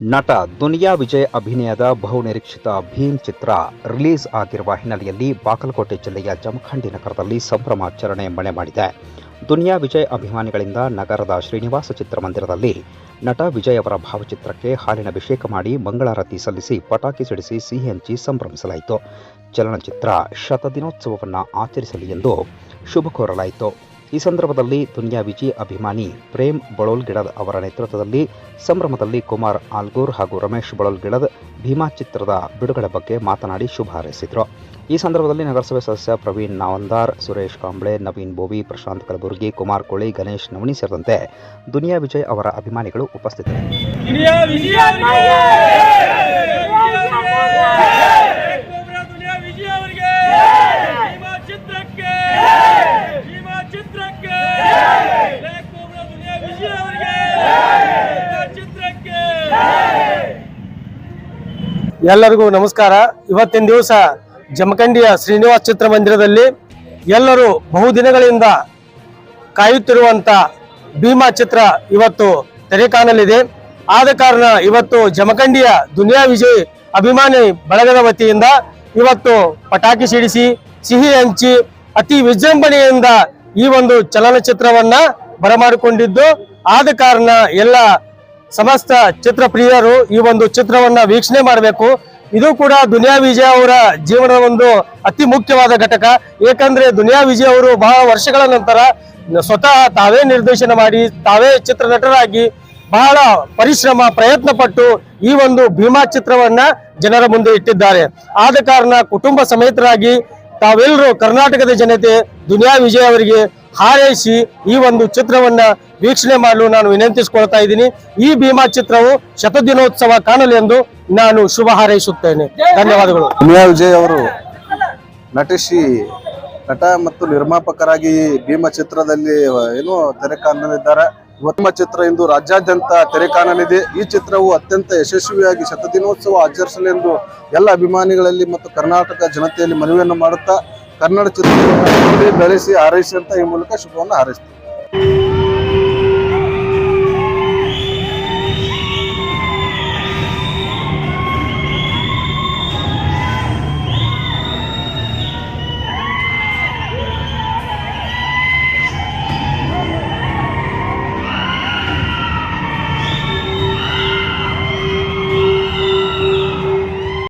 ನಟ ದುನಿಯಾ ವಿಜಯ್ ಅಭಿನಯದ ಬಹುನಿರೀಕ್ಷಿತ ಭೀಮ್ ಚಿತ್ರ ರಿಲೀಸ್ ಆಗಿರುವ ಹಿನ್ನೆಲೆಯಲ್ಲಿ ಬಾಗಲಕೋಟೆ ಜಿಲ್ಲೆಯ ಜಮಖಂಡಿ ನಗರದಲ್ಲಿ ಸಂಭ್ರಮಾಚರಣೆ ಮನೆ ಮಾಡಿದೆ. ದುನಿಯಾ ವಿಜಯ್ ಅಭಿಮಾನಿಗಳಿಂದ ನಗರದ ಶ್ರೀನಿವಾಸ ಚಿತ್ರಮಂದಿರದಲ್ಲಿ ನಟ ವಿಜಯ್ ಅವರ ಭಾವಚಿತ್ರಕ್ಕೆ ಹಾಲಿನ ಅಭಿಷೇಕ ಮಾಡಿ ಮಂಗಳಾರತಿ ಸಲ್ಲಿಸಿ ಪಟಾಕಿ ಸಿಡಿಸಿ ಸಿಹಿ ಹಂಚಿ ಸಂಭ್ರಮಿಸಲಾಯಿತು. ಚಲನಚಿತ್ರ ಶತದಿನೋತ್ಸವವನ್ನು ಆಚರಿಸಲಿ ಎಂದು ಶುಭ ಕೋರಲಾಯಿತು. ಈ ಸಂದರ್ಭದಲ್ಲಿ ದುನಿಯಾ ವಿಜಿ ಅಭಿಮಾನಿ ಪ್ರೇಮ್ ಬಳೋಲ್ಗಿಡದ್ ಅವರ ನೇತೃತ್ವದಲ್ಲಿ ಸಂಭ್ರಮದಲ್ಲಿ ಕುಮಾರ್ ಆಲ್ಗೂರ್ ಹಾಗೂ ರಮೇಶ್ ಬಳೋಲ್ಗಿಡದ್ ಭೀಮಾ ಚಿತ್ರದ ಬಿಡುಗಡೆ ಬಗ್ಗೆ ಮಾತನಾಡಿ ಶುಭ ಹಾರೈಸಿದರು. ಈ ಸಂದರ್ಭದಲ್ಲಿ ನಗರಸಭೆ ಸದಸ್ಯ ಪ್ರವೀಣ್ ನಾವಂದಾರ್, ಸುರೇಶ್ ಕಾಂಬ್ಳೆ, ನವೀನ್ ಬೋವಿ, ಪ್ರಶಾಂತ್ ಕಲಬುರ್ಗಿ, ಕುಮಾರ್ ಕೋಳಿ, ಗಣೇಶ್ ನವಣಿ ಸೇರಿದಂತೆ ದುನಿಯಾ ವಿಜಯ್ ಅವರ ಅಭಿಮಾನಿಗಳು ಉಪಸ್ಥಿತರಿದ್ದರು ದುನಿಯಾ ವಿಜಯ ಅವರಿಗೆ ದುನಿಯಾ ವಿಜಯ ಅವರಿಗೆ ಭೀಮಾ ಚಿತ್ರಕ್ಕೆ ಭೀಮಾ ಚಿತ್ರಕ್ಕೆ ಕೋಬ್ರಾ ದುನಿಯಾ ವಿಜಯ ಅವರಿಗೆ ಭೀಮಾ ಚಿತ್ರಕ್ಕೆ ಎಲ್ಲರಿಗೂ ನಮಸ್ಕಾರ. ಇವತ್ತಿನ ದಿವಸ ಜಮಖಂಡಿಯ ಶ್ರೀನಿವಾಸ್ ಚಿತ್ರಮಂದಿರದಲ್ಲಿ ಎಲ್ಲರೂ ಬಹುದಿನಗಳಿಂದ ಕಾಯುತ್ತಿರುವಂತ ಭೀಮಾ ಚಿತ್ರ ಇವತ್ತು ತೆರೆ ಕಾಣಲಿದೆ ಆದ ಕಾರಣ ಇವತ್ತು ಜಮಖಂಡಿಯ ದುನಿಯಾ ವಿಜಯ್ ಅಭಿಮಾನಿ ಬಳಗದ ವತಿಯಿಂದ ಇವತ್ತು ಪಟಾಕಿ ಸಿಡಿಸಿ, ಸಿಹಿ ಹಂಚಿ, ಅತಿ ವಿಜೃಂಭಣೆಯಿಂದ ಈ ಒಂದು ಚಲನಚಿತ್ರವನ್ನ ಬರಮಾಡಿಕೊಂಡಿದ್ದು. ಆದ ಕಾರಣ ಎಲ್ಲ ಸಮಸ್ತ ಚಿತ್ರ ಪ್ರಿಯರು ಈ ಒಂದು ಚಿತ್ರವನ್ನ ವೀಕ್ಷಣೆ ಮಾಡಬೇಕು. ಇದು ಕೂಡ ದುನಿಯಾ ವಿಜಯ್ ಅವರ ಜೀವನದ ಒಂದು ಅತಿ ಮುಖ್ಯವಾದ ಘಟಕ. ಏಕೆಂದ್ರೆ ದುನಿಯಾ ವಿಜಯ್ ಅವರು ಬಹಳ ವರ್ಷಗಳ ನಂತರ ಸ್ವತಃ ತಾವೇ ನಿರ್ದೇಶನ ಮಾಡಿ, ತಾವೇ ಚಿತ್ರ ನಟರಾಗಿ ಬಹಳ ಪರಿಶ್ರಮ ಪ್ರಯತ್ನ ಪಟ್ಟು ಈ ಒಂದು ಭೀಮಾ ಚಿತ್ರವನ್ನ ಜನರ ಮುಂದೆ ಇಟ್ಟಿದ್ದಾರೆ. ಆದ ಕಾರಣ ಕುಟುಂಬ ಸಮೇತರಾಗಿ ತಾವೆಲ್ಲರೂ ಕರ್ನಾಟಕದ ಜನತೆ ದುನಿಯಾ ವಿಜಯ್ ಅವರಿಗೆ ಹಾರೈಸಿ ಈ ಒಂದು ಚಿತ್ರವನ್ನ ವೀಕ್ಷಣೆ ಮಾಡಲು ನಾನು ವಿನಂತಿಸಿಕೊಳ್ತಾ ಇದ್ದೀನಿ. ಈ ಭೀಮಾ ಚಿತ್ರವು ಶತದಿನೋತ್ಸವ ಕಾಣಲಿ ಎಂದು ನಾನು ಶುಭ ಹಾರೈಸುತ್ತೇನೆ. ಧನ್ಯವಾದಗಳು. ದುನಿಯಾ ವಿಜಯ್ ಅವರು ನಟಿಸಿ ನಟ ಮತ್ತು ನಿರ್ಮಾಪಕರಾಗಿ ಭೀಮ ಚಿತ್ರದಲ್ಲಿ ಏನು ತೆರೆ ಕಾಣಲಿದ್ದಾರೆ ಭೀಮ ಚಿತ್ರ ಇಂದು ರಾಜ್ಯಾದ್ಯಂತ ತೆರೆ ಕಾಣಲಿದೆ ಈ ಚಿತ್ರವು ಅತ್ಯಂತ ಯಶಸ್ವಿಯಾಗಿ ಶತದಿನೋತ್ಸವ ಆಚರಿಸಲೆಂದು ಎಲ್ಲ ಅಭಿಮಾನಿಗಳಲ್ಲಿ ಮತ್ತು ಕರ್ನಾಟಕ ಜನತೆಯಲ್ಲಿ ಮನವಿಯನ್ನು ಮಾಡುತ್ತಾ ಕನ್ನಡ ಚಿತ್ರ ಬೆಳೆಸಿ ಹಾರೈಸಿ ಅಂತ ಈ ಮೂಲಕ ಶುಭವನ್ನು ಹಾರೈಸ್ತಾರೆ